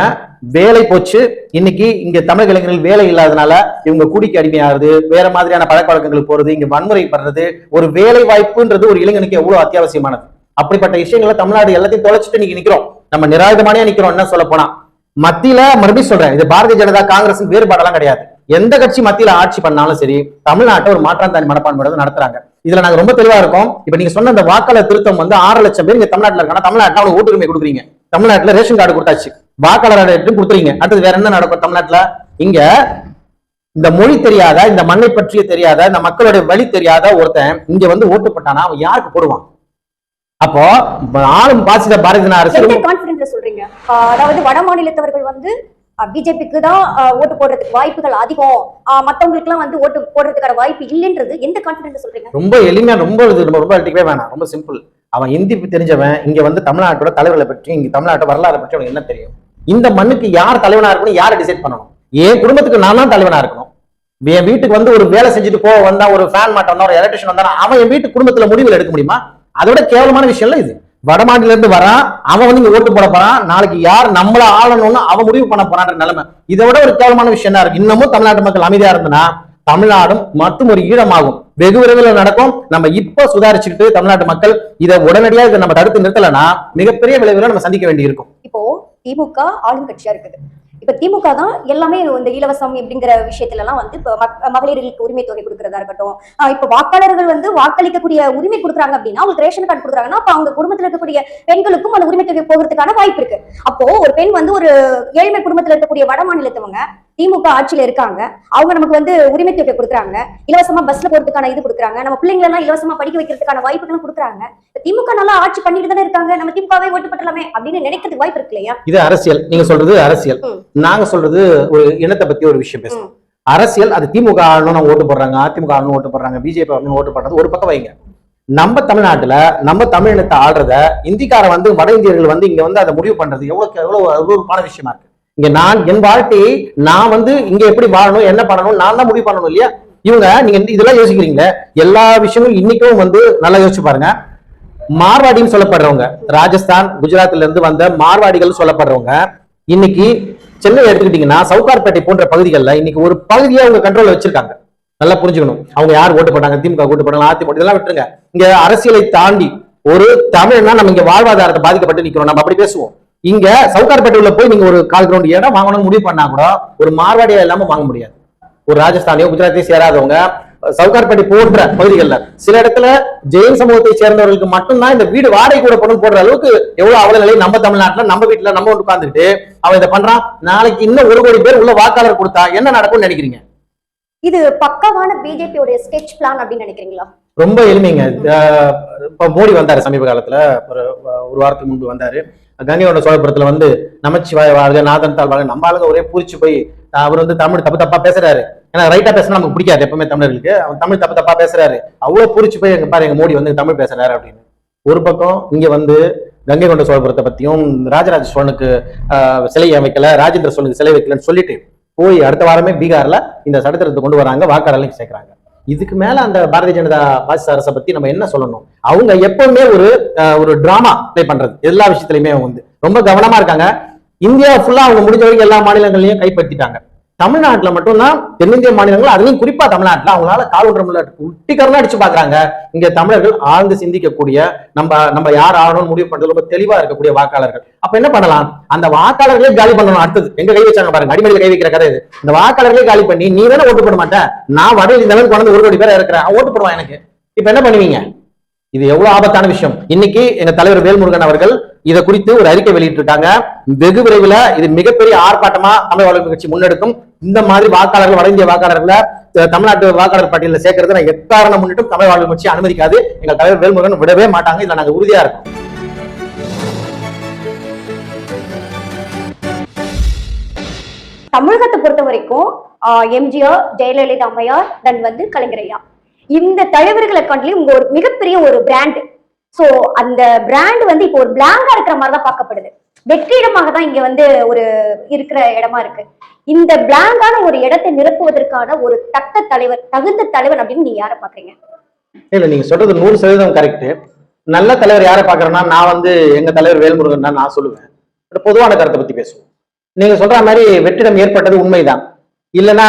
வேலை போச்சு. இன்னைக்கு இங்க தமிழக இளைஞர்கள் வேலை இல்லாதனால இவங்க கூடிக்கு அடிமையாகுது வேற மாதிரியான பழக்க வழக்கங்களுக்கு போறது இங்க வன்முறை படுறது ஒரு வேலை வாய்ப்புன்றது ஒரு இளைஞனுக்கு எவ்வளவு அத்தியாவசியமானது? அப்படிப்பட்ட விஷயங்களை தமிழ்நாடு எல்லாத்தையும் தொலைச்சிட்டு இன்னைக்கு நிக்கிறோம். நம்ம நிராயுதமானே நிக்கிறோம் என்ன சொல்ல போனா. மத்தியில மறுபடியும் சொல்றேன் இது பாரதிய ஜனதா காங்கிரஸ் வேறுபாடெல்லாம் கிடையாது. எந்த கட்சி மத்தியில ஆட்சி பண்ணாலும் சரி தமிழ்நாட்டை ஒரு மாற்றாந்தாரி மனப்பான்மையோட நடத்துறாங்க. இதுல நாங்க ரொம்ப தெளிவா இருக்கோம். இப்ப நீங்க சொன்ன அந்த வாக்காளர் திருத்தம் வந்து ஆறு லட்சம் பேர் இங்க தமிழ்நாட்டுல இருக்காங்க. தமிழ்நாட்டில் அவங்க ஓட்டுரிமை கொடுக்குறீங்க. தமிழ்நாட்டுல ரேஷன் கார்டு கொடுத்தாச்சு. வாக்காளர் அடையாளம் கொடுத்துறீங்க அடுத்தது வேற என்ன நடக்கும் தமிழ்நாட்டுல? இங்க இந்த மொழி தெரியாத இந்த மண்ணை பற்றிய தெரியாத இந்த மக்களுடைய வழி தெரியாத ஒருத்தன் இங்க வந்து ஓட்டு போட்டானா? அவன் யாருக்கு போடுவான்? அப்போ ஆளும் பாசித பாரதிய அரசு எந்த சொல்றீங்க? அதாவது வட மாநிலத்தவர்கள் வந்து பிஜேபிக்கு தான் ஓட்டு போடுறதுக்கு வாய்ப்புகள் அதிகம். மத்தவங்களுக்கு எல்லாம் வந்து ஓட்டு போடுறதுக்கான வாய்ப்பு இல்லைன்றது எந்த கான்பிடன்ஸ் சொல்றீங்க? ரொம்ப எளிமையா ரொம்ப இது ரொம்ப அடிக்கவே வேணாம். ரொம்ப சிம்பிள் அவன் ஹிந்தி தெரிஞ்சவன் இங்க வந்து தமிழ்நாட்டோட தலைவர்களை பற்றி இங்க தமிழ்நாட்டு வரலாறு பற்றி அவனுக்கு என்ன தெரியும்? இந்த மண்ணுக்கு யார் தலைவனா இருக்கணும்? யாரை டிசைட் பண்ணணும்? என் குடும்பத்துக்கு நான் தான் தலைவனா இருக்கணும். என் வீட்டுக்கு வந்து ஒரு வேலை செஞ்சுட்டு போக வந்தா ஒரு ஃபேன் மாட்ட வந்தா ஒரு எலக்ட்ரிஷன் வந்தா அவன் என் வீட்டு குடும்பத்துல முடிவுகள் எடுக்க முடியுமா? அதோட கேவலமான விஷயம்ல இது. வடமாநில இருந்து வரான் அவன் வந்து இங்க ஓட்டு போட போறான். நாளைக்கு யார் நம்மள ஆளணும்னு அவன் முடிவு பண்ண போறான்ற நிலைமை. இதை விட ஒரு கேவலமான விஷயம் என்ன இருக்கு? இன்னமும் தமிழ்நாட்டு மக்கள் அமைதியா இருந்தனா தமிழ்நாடும் மற்றும் ஒரு ஈழமாகும். வெகு விரைவில் நடக்கும். நம்ம இப்போ சுதாரிச்சுக்கிட்டு தமிழ்நாட்டு மக்கள் இதை உடனடியா இதை நம்ம தடுத்து நிறுத்தலைன்னா மிகப்பெரிய விளைவுகளை நம்ம சந்திக்க வேண்டியிருக்கும். இப்போ திமுக ஆளும் கட்சியா இருக்குது. இப்ப திமுக தான் எல்லாமே இந்த இலவசம் அப்படிங்கிற விஷயத்துல எல்லாம் வந்து மகளிர்களுக்கு உரிமை தொகை கொடுக்கறதா இருக்கட்டும். இப்ப வாக்காளர்கள் வந்து வாக்களிக்கக்கூடிய உரிமை கொடுக்குறாங்க அப்படின்னா அவங்களுக்கு ரேஷன் கார்டு கொடுக்குறாங்கன்னா அப்ப அவங்க குடும்பத்துல இருக்கக்கூடிய பெண்களுக்கும் அந்த உரிமை தொகை போகிறதுக்கான வாய்ப்பு இருக்கு. அப்போ ஒரு பெண் வந்து ஒரு ஏழ்மை குடும்பத்துல இருக்கக்கூடிய வட மாநிலத்தவங்க திமுக ஆட்சியில இருக்காங்க. அவங்க நமக்கு வந்து உரிமை தொகை கொடுக்குறாங்க. இலவசமா பஸ்ல போறதுக்கான இது கொடுக்குறாங்க. நம்ம பிள்ளைங்களை எல்லாம் இலவசமா படிக்க வைக்கிறதுக்கான வாய்ப்புகளும் கொடுக்குறாங்க. திமுக நல்லா ஆட்சி பண்ணிட்டு தானே இருக்காங்க. நம்ம திமுகவே ஓட்டு போட்டலாமே அப்படின்னு நினைக்கிறதுக்கு வாய்ப்பு இருக்கு இல்லையா? இது அரசியல். நீங்க சொல்றது அரசியல். நாங்க சொல்றது ஒரு இனத்தை பத்தி ஒரு விஷயம் பேசுறோம். அரசியல் அது திமுக ஆளணும் ஓட்டு போடுறாங்க அதிமுக ஆளணும் ஓட்டு போடுறாங்க பிஜேபி ஆளணும் ஓட்டு போடுறது ஒரு பக்கம் வைங்க. நம்ம தமிழ்நாட்டுல நம்ம தமிழ் இனத்தை ஆடுறத இந்திக்காரன் வந்து வட இந்தியர்கள் வந்து இங்க வந்து அதை முடிவு பண்றது எவ்வளவு எவ்வளவு அருவருப்பான விஷயமா இருக்கு. இங்க நான் என் வாழ்க்கையை நான் வந்து இங்க எப்படி வாழணும் என்ன பண்ணணும் நான் தான் முடிவு பண்ணணும் இல்லையா? இவங்க நீங்க இதெல்லாம் யோசிக்கிறீங்களே? எல்லா விஷயமும் இன்னைக்கும் வந்து நல்லா யோசிச்சு பாருங்க. மார்வாடின்னு சொல்லப்படுறவங்க ராஜஸ்தான் குஜராத்ல இருந்து வந்த மார்வாடிகள் சொல்லப்படுறவங்க இன்னைக்கு சென்னை எடுத்துக்கிட்டீங்கன்னா சவுகார்பேட்டை போன்ற பகுதிகளில் இன்னைக்கு ஒரு பகுதியை அவங்க கண்ட்ரோல்ல வச்சிருக்காங்க. நல்லா புரிஞ்சுக்கணும். அவங்க யார் ஓட்டு போட்டாங்க? திமுக ஓட்டு போட்டாங்க அதிமுக இதெல்லாம் விட்டுருங்க. இங்க அரசியலை தாண்டி ஒரு தமிழ்னா நம்ம இங்க வாழ்வாதாரத்தை பாதிக்கப்பட்டு நிக்கிறோம். நம்ம அப்படி பேசுவோம். இங்க சவுகார்பேட்டையில போய் நீங்க ஒரு கால் கிரவுண்ட் இடம் வாங்கணும்னு முடிவு பண்ணா கூட ஒரு மார்வாடியா இல்லாம வாங்க முடியாது. ஒரு ராஜஸ்தானியோ குஜராத்தையோ சேராதவங்க சவுகார்பேட்டை போன்ற பகுதிகளில். சில இடத்துல ஜெயின் சமூகத்தை சேர்ந்தவர்களுக்கு மட்டும்தான் இந்த வீடு வாடகை கூட பணம் போடுற அளவுக்கு எவ்வளவு அவல நிலை நம்ம தமிழ்நாட்டுல நம்ம வீட்டுல நம்ம உட்கார்ந்துட்டு அவன் இதை பண்றான். நாளைக்கு இன்னும் ஒரு கோடி பேர் உள்ள வாக்காளர் கொடுத்தா என்ன நடக்கும்னு நினைக்கிறீங்க? இது பக்கவான பிஜேபியோட ஸ்கெட்ச் பிளான் அப்படின்னு நினைக்கிறீங்களா? ரொம்ப எளிமைங்க. இப்ப மோடி வந்தாரு சமீப காலத்துல. ஒரு ஒரு வாரத்துக்கு முன்பு வந்தாரு. கங்கையோட சோழபுரத்துல வந்து நமச்சிவாய வாழ்க நாதன் தாழ் வாழ்க நம்ம ஆளுங்க ஒரே பூரிச்சு போய் அவர் வந்து தமிழ் தப்பு தப்பா பேசுறாரு. ஏன்னா ரைட்டா பேசினா நமக்கு பிடிக்காது எப்பவுமே தமிழர்களுக்கு. அவன் தமிழ் தப்பு தப்பா பேசுறாரு. அவ்வளவு பூரிச்சு போய் எங்க பாரு எங்க மோடி வந்து தமிழ் பேசுறாரு அப்படின்னு. ஒரு பக்கம் இங்க வந்து கங்கை கொண்ட சோழபுரத்தை பத்தியும் ராஜராஜ சோழனுக்கு சிலை அமைக்கல ராஜேந்திர சோழனுக்கு சிலை வைக்கலன்னு சொல்லிட்டு போய் அடுத்த வாரமே பீகார்ல இந்த சட்டத்திட்டத்தை கொண்டு வராங்க வாக்காளர்களுக்கு சேர்க்கிறாங்க. இதுக்கு மேல அந்த பாரதிய ஜனதா பாசிச அரசை பத்தி நம்ம என்ன சொல்லணும்? அவங்க எப்பவுமே ஒரு ஒரு டிராமா ப்ளே பண்றது. எல்லா விஷயத்திலயுமே அவங்க வந்து ரொம்ப கவனமா இருக்காங்க. இந்தியா ஃபுல்லா அவங்க முடிஞ்ச வரைக்கும் எல்லா மாநிலங்களையும் கைப்பற்றிட்டாங்க. தமிழ்நாட்டில் மட்டும்தான் தென்னிந்திய மாநிலங்கள் அதுலயும் குறிப்பா தமிழ்நாட்டில் அவங்களால கால் ஒன்ற முடியல உட்டிக்கரலாம் அடிச்சு பாக்குறாங்க. இங்க தமிழர்கள் ஆழ்ந்து சிந்திக்கக்கூடிய நம்ம நம்ம யார் ஆகணும்னு முடிவு பண்றது ரொம்ப தெளிவா இருக்கக்கூடிய வாக்காளர்கள். அப்ப என்ன பண்ணலாம்? அந்த வாக்காளர்களே காலி பண்ணணும் அடுத்தது. எங்க கை வச்சாங்க பாருங்க அடிமடியில் கை வைக்கிற கதை இது. இந்த வாக்காளர்களே காலி பண்ணி நீ தானே ஓட்டு போட மாட்டேன் நான் வட இந்த அளவுக்கு கொண்டு ஒரு கோடி பேர் இருக்கிறேன் ஓட்டு போடுவான் எனக்கு. இப்ப என்ன பண்ணுவீங்க? இது எவ்வளவு ஆபத்தான விஷயம். இன்னைக்கு எங்க தலைவர் வேல்முருகன் அவர்கள் இதை குறித்து ஒரு அறிக்கை வெளியிட்டிருக்காங்க. வெகு விரைவில் இது மிகப்பெரிய ஆர்ப்பாட்டமா தமிழ் வளர்ப்பு கட்சி முன்னெடுக்கும். இந்த மாதிரி வாக்காளர்கள் வட இந்திய வாக்காளர்களை தமிழ்நாட்டு வாக்காளர் பட்டியலில் சேர்க்கறது நான் எக்காரணம் முன்னிட்டும் தமிழ் வாழ்வு கட்சி அனுமதிக்காது. எங்கள் தலைவர் வேல்முருகன் விடவே மாட்டாங்க. இதில் நாங்கள் உறுதியா இருக்கோம். தமிழகத்தை பொறுத்த வரைக்கும் எம்ஜிஆர் ஜெயலலிதா அம்மையார் தென் வந்து கலைஞரையா இந்த தலைவர்களை கண்டிலும் இவங்க ஒரு மிகப்பெரிய ஒரு பிராண்ட் சோ அந்த பிராண்ட் வந்து இப்போ ஒரு பிளாங்கா இருக்கிற மாதிரி தான் பார்க்கப்படுது. வெற்றிடமாக தான் இங்க வந்து ஒரு இருக்கிற இடமா இருக்கு. இந்த பிளாங்கான ஒரு இடத்தை நிரப்புவதற்கான ஒரு தக்க தலைவர் தகுந்த தலைவர் அப்படின்னு நீங்க யாரை பாக்குறீங்க இல்ல நீங்க சொல்றது நூறு சதவீதம் கரெக்ட் நல்ல தலைவர் யாரை பாக்குறேன்னா நான் வந்து எங்க தலைவர் வேல்முருகன் தான் நான் சொல்லுவேன். பொதுவான கருத்தை பத்தி பேசுவோம். நீங்க சொல்ற மாதிரி வெற்றிடம் ஏற்பட்டது உண்மைதான். இல்லைன்னா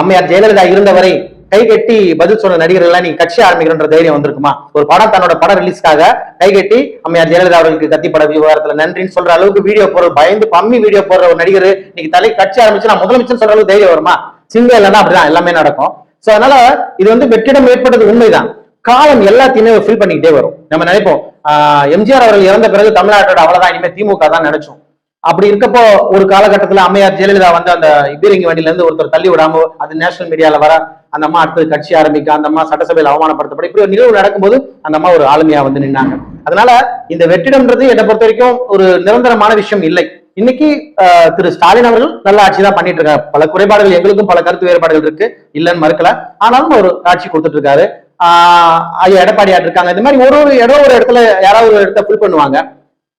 அம்மையார் ஜெயலலிதா இருந்தவரை கை கட்டி பதில் சொன்ன நடிகர்கள்லாம் நீங்க கட்சி ஆரம்பிக்கிறன்ற தைரியம் வந்திருக்குமா? ஒரு படம் தன்னோட படம் ரிலீஸ்க்காக கை கட்டி அம்மையார் ஜெயலலிதா அவர்களுக்கு கத்தி பட விவகாரத்துல நன்றின்னு சொல்ற அளவுக்கு வீடியோ போடுற பயந்து பம்மி வீடியோ போடுற ஒரு நடிகர் இன்னைக்கு தலை கட்சி ஆரம்பிச்சு நான் முதலமைச்சர் சொல்ற அளவுக்கு தைரியம் வருமா? சிங்கம் இல்லைன்னா அப்படிதான் எல்லாமே நடக்கும். சோ அதனால இது வந்து வெற்றிடம் ஏற்பட்டது உண்மைதான். காலம் எல்லாத்தையுமே ஃபில் பண்ணிக்கிட்டே வரும். நம்ம நினைப்போம் ஆஹ் எம்ஜிஆர் அவர்கள் இறந்த பிறகு தமிழ்நாட்டோட அவ்வளவுதான் இனிமே திமுக தான் நினைச்சோம். அப்படி இருக்கப்போ ஒரு காலகட்டத்துல அம்மையார் ஜெயலலிதா வந்து அந்த பீரங்கி வண்டியில இருந்து ஒருத்தர் தள்ளி விடாம அது நேஷனல் மீடியால வர அந்த அம்மா அடுத்தது கட்சி ஆரம்பிக்க அந்த அம்மா சட்டசபையில் அவமானப்படுத்தப்பட இப்படி ஒரு நிகழ்வு நடக்கும்போது அந்த அம்மா ஒரு ஆளுமையா வந்து நின்னாங்க. அதனால இந்த வெற்றிடம்ன்றது என்னை பொறுத்த வரைக்கும் ஒரு நிரந்தரமான விஷயம் இல்லை. இன்னைக்கு ஆஹ், திரு ஸ்டாலின் அவர்கள் நல்ல ஆட்சி தான் பண்ணிட்டு இருக்காரு. பல குறைபாடுகள் எங்களுக்கும் பல கருத்து வேறுபாடுகள் இருக்கு. இல்லைன்னு மறுக்கல. ஆனாலும் ஒரு ஆட்சி கொடுத்துட்டு இருக்காரு. ஆஹ் ஐயா எடப்பாடியார் இருக்காங்க. இந்த மாதிரி ஒரு ஒரு இடம் ஒரு இடத்துல யாராவது ஒரு இடத்த ஃபில் பண்ணுவாங்க.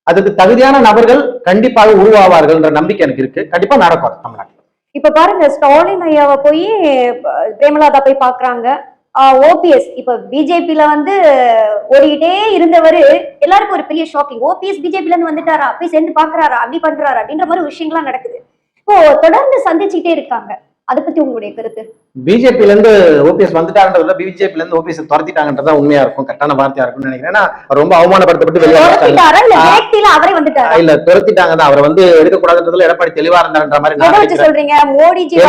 அதுக்கு தகுதியான நபர்கள் கண்டிப்பாக உருவாவார்கள்ன்ற நம்பிக்கை எனக்கு இருக்கு. கண்டிப்பா நடக்கும் தமிழ்நாட்டில். இப்ப பாருங்க ஸ்டாலின் ஐயாவை போய் பிரேமலாதா போய் பாக்குறாங்க. ஓபிஎஸ் இப்ப பிஜேபியில வந்து ஓடிக்கிட்டே இருந்தவர் எல்லாருக்கும் ஒரு பெரிய ஷாக்கிங் ஓபிஎஸ் பிஜேபில இருந்து வந்துட்டாரா? போய் சேர்ந்து பாக்குறாரா? அப்படி பண்றாரா? அப்படின்ற மாதிரி விஷயங்கள்லாம் நடக்குது. இப்போ தொடர்ந்து சந்திச்சுக்கிட்டே இருக்காங்க. அதை பத்தி உங்களுடைய கருத்து? பிஜேபில இருந்து ஓபிஎஸ் வந்துட்டாங்கன்றதுல பிஜேபில இருந்து ஓபிஎஸ் துரத்திட்டாங்கன்றதா உண்மையா இருக்கும் கரெக்டான வார்த்தையா இருக்கும்னு நினைக்கிறேன். ரொம்ப அவமானப்படுத்தப்பட்டு வெளியே இல்ல துரத்திட்டாங்க தான். அவரை வந்து எடுக்கக்கூடாதுன்றதுல எடப்பாடி தெளிவா இருந்தாருன்ற மாதிரி சொல்றீங்க? மோடிஜி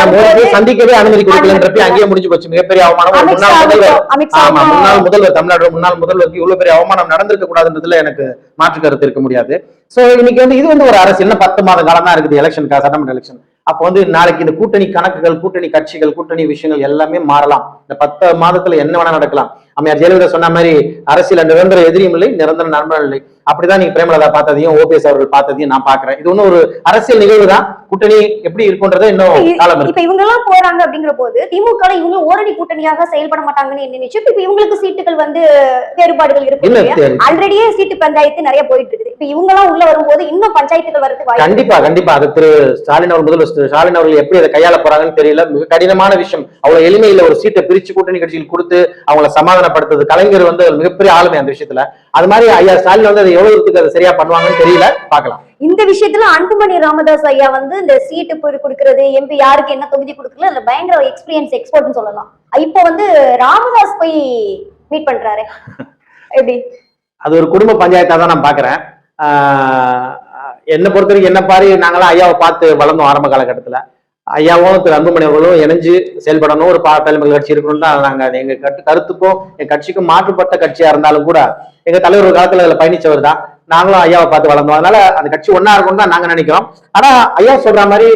சந்திக்கவே அனுமதி கொடுக்கலன்றப்ப அங்கேயே முடிஞ்சு போச்சு. மிகப்பெரிய அவமானம். முன்னாள் முதல்வர். ஆமா முன்னாள் முதல்வர் தமிழ்நாடு முன்னாள் முதல்வருக்கு இவ்வளவு பெரிய அவமானம் நடந்திருக்க கூடாதுன்றதுல எனக்கு மாற்று கருத்து இருக்க முடியாது. சோ இன்னைக்கு வந்து இது வந்து ஒரு அரசு என்ன பத்து மாத காலம் தான் இருக்குது எலெக்ஷனுக்கா சட்டமன்ற எலெக்ஷன் அப்போ வந்து நாளைக்கு இந்த கூட்டணி கணக்குகள் கூட்டணி கட்சிகள் கூட்டணி விஷயங்கள் எல்லாமே மாறலாம். இந்த பத்து மாதத்துல என்ன வேணா நடக்கலாம். அம்மையார் ஜெயலலிதா சொன்ன மாதிரி அரசியல் நிரந்தர எதிரியும் இல்லை நிரந்தர நண்பர்கள் இல்லை. அப்படிதான் நீங்க பிரேமலதா பார்த்ததையும் ஓபிஎஸ் அவர்கள் பார்த்ததையும் நான் பாக்குறேன் இது ஒன்னும் ஒரு அரசியல் நிகழ்வு தான் கூட்டணி எப்படி இருக்குன்றதை இன்னும் காலம் இருக்கு. இப்ப இவங்க எல்லாம் போறாங்க அப்படிங்கிற போது திமுக இவங்க ஓரணி கூட்டணியாக செயல்பட மாட்டாங்கன்னு என்ன நினைச்சு இப்ப இவங்களுக்கு சீட்டுகள் வந்து வேறுபாடுகள் இருக்கு ஆல்ரெடியே சீட்டு பஞ்சாயத்து நிறைய போயிட்டு இருக்குது. இப்ப இவங்க எல்லாம் உள்ள வரும்போது இன்னும் பஞ்சாயத்துகள் வரதுக்கு கண்டிப்பா கண்டிப்பா. அது திரு ஸ்டாலின் அவர் முதல்வர் ஸ்டாலின் அவர்கள் எப்படி அதை கையாள போறாங்கன்னு தெரியல. மிக கடினமான விஷயம். அவ்வளவு எளிமையில ஒரு சீட்டை பிரிச்சு கூட்டணி கட்சிகள் கொடுத்து அவங்கள சமாதானப்படுத்துறது கலைஞர் வந்து மிகப்பெரிய ஆளுமை அந்த விஷயத்துல. அது மாதிரி ஐயா ஸ்டாலின் வந்து அதை எவ்வளவு தூரத்துக்கு அதை சரியா பண்ணுவாங்கன்னு தெரியல. பார்க்கலாம். இந்த விஷயத்துல அன்புமணி ராமதாஸ் ஐயா வந்து இந்த சீட்டு போய் கொடுக்கறது எம்பி யாருக்கு என்ன தொகுதி கொடுக்கல அதுல பயங்கர எக்ஸ்பீரியன்ஸ் எக்ஸ்போர்ட்னு சொல்லலாம். இப்போ வந்து ராமதாஸ் போய் மீட் பண்றாரு. எப்படி? அது ஒரு குடும்ப பஞ்சாயத்தா தான் நான் பாக்குறேன் என்னை பொறுத்த வரைக்கும் என்ன பாரு நாங்களாம் ஐயாவை பார்த்து வளர்ந்தோம் ஆரம்ப காலகட்டத்துல. ஐயாவும் திரு அன்புமணி அவர்களும் இணைஞ்சு செயல்படணும். ஒரு தலைமை கட்சி இருக்கணும் தான் அது எங்க கட்டு கருத்துக்கும் எங்கள் கட்சிக்கும் மாற்றுப்பட்ட கட்சியா இருந்தாலும் கூட எங்க தலைவர் ஒரு காலத்துல அதில் பயணிச்சவர் தான். நாங்களும் ஐயாவை பார்த்து வளர்ந்தோம். அதனால அந்த கட்சி ஒன்னா இருக்கும் தான் நாங்க நினைக்கிறோம். ஆனா ஐயா சொல்ற மாதிரி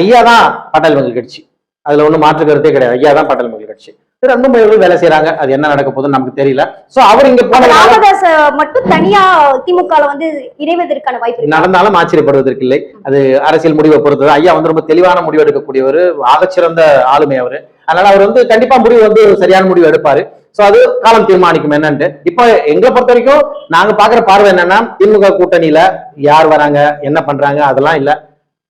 ஐயா தான் பட்டாளி மக்கள் கட்சி. அதுல ஒன்றும் மாற்று கருத்தே கிடையாது. ஐயா தான் பட்டாளி மக்கள் கட்சி. திரு அன்புமணி அவர்கள் வேலை செய்யறாங்க அது என்ன நடக்க போகுதுன்னு நமக்கு தெரியல. சோ அவர் இங்க போனதுனால ராமதாஸ் மட்டும் தனியா திமுக வந்து இணைவதற்கான வாய்ப்பு நடந்தாலும் ஆச்சரியப்படுவதற்கு இல்லை. அது அரசியல் முடிவை பொறுத்தது. ஐயா வந்து ரொம்ப தெளிவான முடிவு எடுக்கக்கூடியவர் ஆகச்சிறந்த ஆளுமை அவரு. அதனால அவர் வந்து கண்டிப்பா முடிவு வந்து சரியான முடிவு எடுப்பாரு. சோ அது காலம் தீர்மானிக்கும் என்னன்ட்டு. இப்போ எங்களை பொறுத்த வரைக்கும் நாங்க பாக்குற பார்வை என்னன்னா திமுக கூட்டணியில யார் வராங்க என்ன பண்றாங்க அதெல்லாம் இல்ல.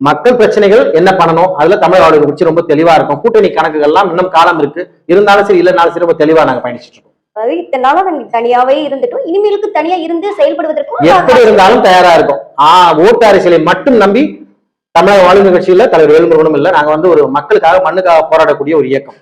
மக்கள் பிரச்சனைகள் என்ன பண்ணணும்? அதுல தமிழக ஆளுநர் குறிச்சு ரொம்ப தெளிவா இருக்கும். கூட்டணி கணக்குகள்லாம் இன்னும் காலம் இருக்கு. இருந்தாலும் சரி இல்லைனாலும் சரி ரொம்ப தெளிவா நாங்க பயணிச்சுட்டு இருக்கோம். அதாவது இத்தனை நாளா நாங்க தனியாவே இருந்துட்டோம். இனிமேலுக்கு தனியா இருந்து செயல்படுவதற்கும் எப்படி இருந்தாலும் தயாரா இருக்கும். ஆஹ் ஓட்டு அரசியலை மட்டும் நம்பி தமிழக ஆளுநர் கட்சியில தலைவர் வேலுமுருகனும் இல்ல. நாங்க வந்து ஒரு மக்களுக்காக மண்ணுக்காக போராடக்கூடிய ஒரு இயக்கம்.